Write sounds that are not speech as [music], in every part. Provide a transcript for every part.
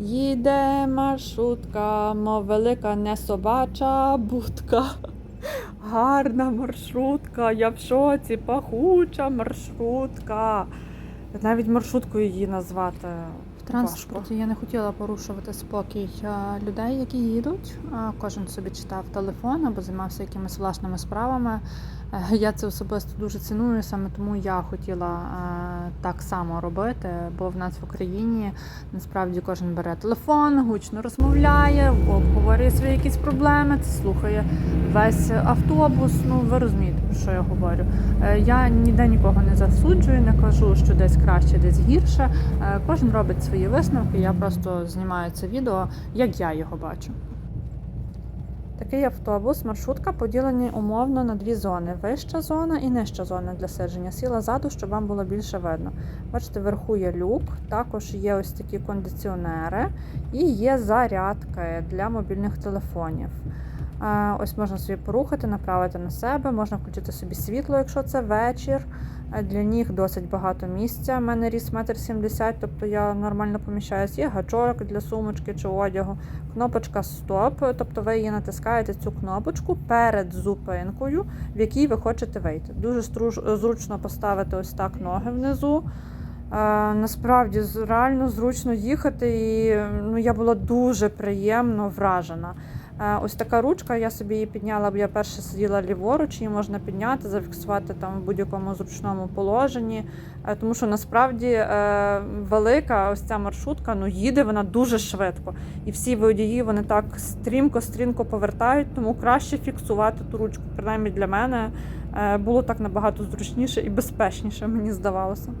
Їде маршрутка, мов велика не собача будка. [laughs] Гарна маршрутка, я в шоці, пахуча маршрутка. Навіть маршруткою її назвати. В транспорті я не хотіла порушувати спокій людей, які їдуть. Кожен собі читав телефон або займався якимись власними справами. Е, Я це особисто дуже ціную, саме тому я хотіла е, так само робити, бо в нас в Україні насправді кожен бере телефон, гучно розмовляє, обговорює свої якісь проблеми, це слухає весь автобус. Ну ви розумієте, про що я говорю. Е, Я ніде нікого не засуджую, не кажу, що десь краще, десь гірше. Кожен робить свої висновки. Я просто знімаю це відео, як я його бачу. Такий автобус, маршрутка поділені умовно на дві зони: вища зона і нижча зона для сидження. Сіла ззаду, щоб вам було більше видно. Бачите, вверху є люк, також є ось такі кондиціонери і є зарядки для мобільних телефонів. Е, Ось можна собі порухати, направити на себе, можна включити собі світло, якщо це вечір. Е, Для ніг досить багато місця. У мене ріст 1,70 м, тобто я нормально поміщаюсь. Є гачок для сумочки чи одягу. Кнопочка Стоп, тобто ви її натискаєте цю кнопочку перед зупинкою, в якій ви хочете вийти. Дуже зручно поставити ось так ноги внизу. Е, насправді реально зручно їхати, і ну, я була дуже приємно вражена. Е, Ось така ручка, я собі її підняла, бо я перше сиділа ліворуч, її можна підняти, зафіксувати там в будь-якому зручному положенні. Е, Тому що насправді е, велика ось ця маршрутка, ну їде вона дуже швидко. І всі водії вони так стрімко-стрімко повертають, тому краще фіксувати ту ручку. Принаймні для мене було так набагато зручніше і безпечніше, мені здавалося.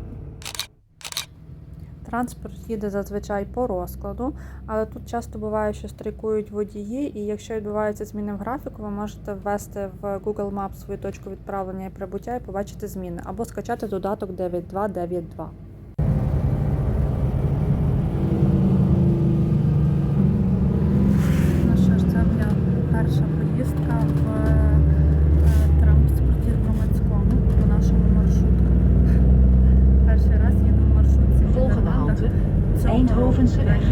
Транспорт їде зазвичай по розкладу, але тут часто буває, що страйкують водії, і якщо відбуваються зміни в графіку, ви можете ввести в Google Maps свою точку відправлення і прибуття і побачити зміни, або скачати додаток 9292. Eindhovense weg.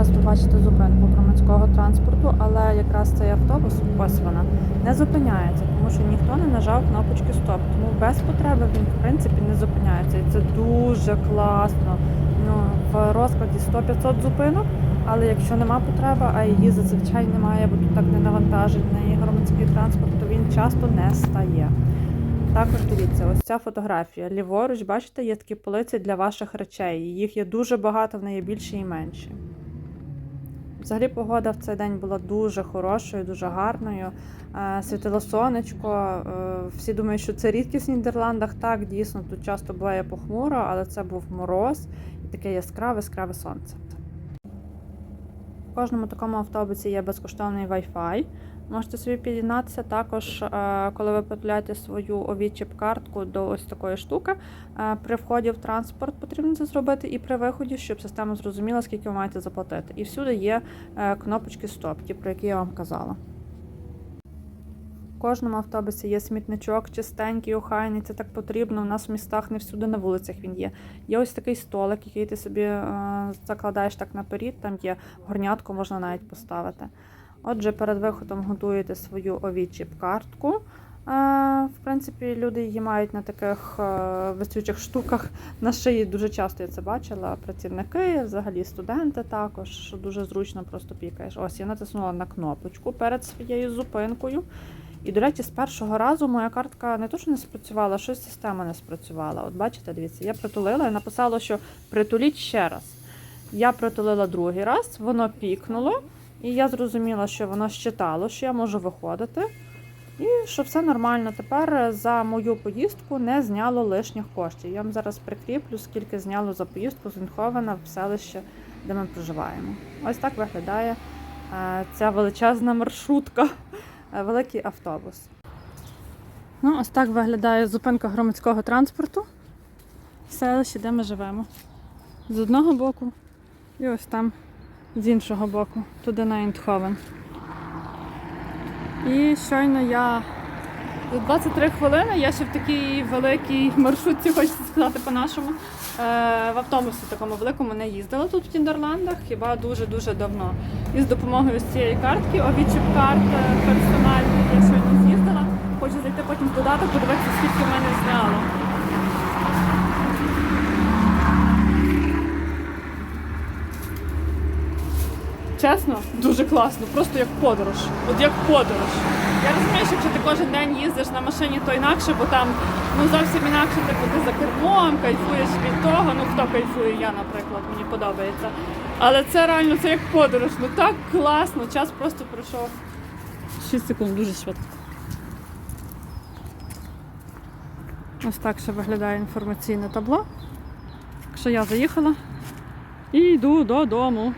Зараз побачите зупинку громадського транспорту, але якраз цей автобус, ось вона, не зупиняється, тому що ніхто не нажав кнопочки стоп. Тому без потреби він в принципі не зупиняється. І це дуже класно. Ну, в розкладі 100-500 зупинок, але якщо нема потреби, а її зазвичай немає, бо тут так не навантажений громадський транспорт, то він часто не стає. Також дивіться, ось ця фотографія. Ліворуч, бачите, є такі полиці для ваших речей. Їх є дуже багато, в неї більші і менші. Взагалі погода в цей день була дуже хорошою, дуже гарною. Е, Світило сонечко. е, Всі думають, що це рідкість в Нідерландах. Так, дійсно, тут часто буває похмуро, але це був мороз і таке яскраве, яскраве сонце. В кожному такому автобусі є безкоштовний Wi-Fi. Можете собі під'єднатися також, е, коли ви потрапляєте свою овічіп-картку до ось такої штуки. е, При вході в транспорт потрібно це зробити, і при виході, щоб система зрозуміла, скільки ви маєте заплатити. І всюди є е, кнопочки стоп, ті, про які я вам казала. В кожному автобусі є смітничок, чистенький, охайний, це так потрібно. У нас в містах не всюди на вулицях він є. Є ось такий столик, який ти собі закладаєш так наперед, там є горнятку, можна навіть поставити. Отже, перед виходом готуєте свою овічіп-картку. Е, В принципі, люди її мають на таких е, висючих штуках на шиї. Дуже часто я це бачила. Працівники, взагалі студенти також, дуже зручно просто пікаєш. Ось я натиснула на кнопочку перед своєю зупинкою. І, до речі, з першого разу моя картка не то, що не спрацювала, щось система не спрацювала. От бачите, дивіться, я притулила і написало, що притуліть ще раз. Я притулила другий раз, воно пікнуло, і я зрозуміла, що воно щитало, що я можу виходити. І що все нормально. Тепер за мою поїздку не зняло лишніх коштів. Я вам зараз прикріплю, скільки зняло за поїздку з Інховена в селище, де ми проживаємо. Ось так виглядає е, ця величезна маршрутка, е, великий автобус. Ну, ось так виглядає зупинка громадського транспорту в селищі, де ми живемо. З одного боку і ось там з іншого боку, туди на Інтховен. І щойно я за 23 хвилини я ще в такій великій маршрутці, хочеться сказати по-нашому. е, В автобусі такому великому не їздила тут в Нідерландах, хіба дуже-дуже давно. І з допомогою ось цієї картки, овічіп карт е, персональний, я щойно з'їздила. Хочу зайти потім в додаток, подивитися, скільки мене зняло. Чесно, дуже класно, просто як подорож. От як подорож. Я розумію, що якщо ти кожен день їздиш на машині, то інакше, бо там ну зовсім інакше типу, ти за кермом, кайфуєш від того. Ну хто кайфує, я, наприклад, мені подобається. Але це реально це як подорож. Ну так класно, час просто пройшов 6 секунд, дуже швидко. Ось так ще виглядає інформаційне табло. Так що я заїхала і йду додому.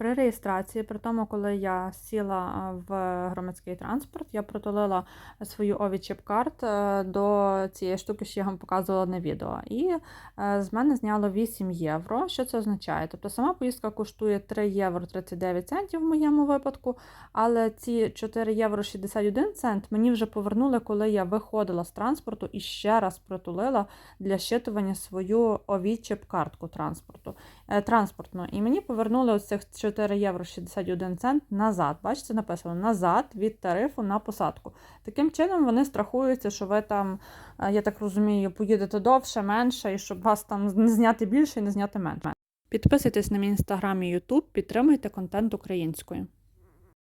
При реєстрації, при тому, коли я сіла в громадський транспорт, я протулила свою овічіп карт е, до цієї штуки, що я вам показувала на відео. І е, з мене зняло 8 євро. Що це означає? Тобто сама поїздка коштує 3 євро 39 центів в моєму випадку, але ці 4 євро 61 цент мені вже повернули, коли я виходила з транспорту і ще раз протулила для щитування свою овічіп картку транспорту е, транспортну. І мені повернули ось цих 4 євро 61 цент назад. Бачите, написано назад від тарифу на посадку. Таким чином вони страхуються, що ви там, е, я так розумію, поїдете довше, менше, і щоб вас там не зняти більше і не зняти менше. Підписуйтесь на мій інстаграм і Ютуб, підтримуйте контент українською.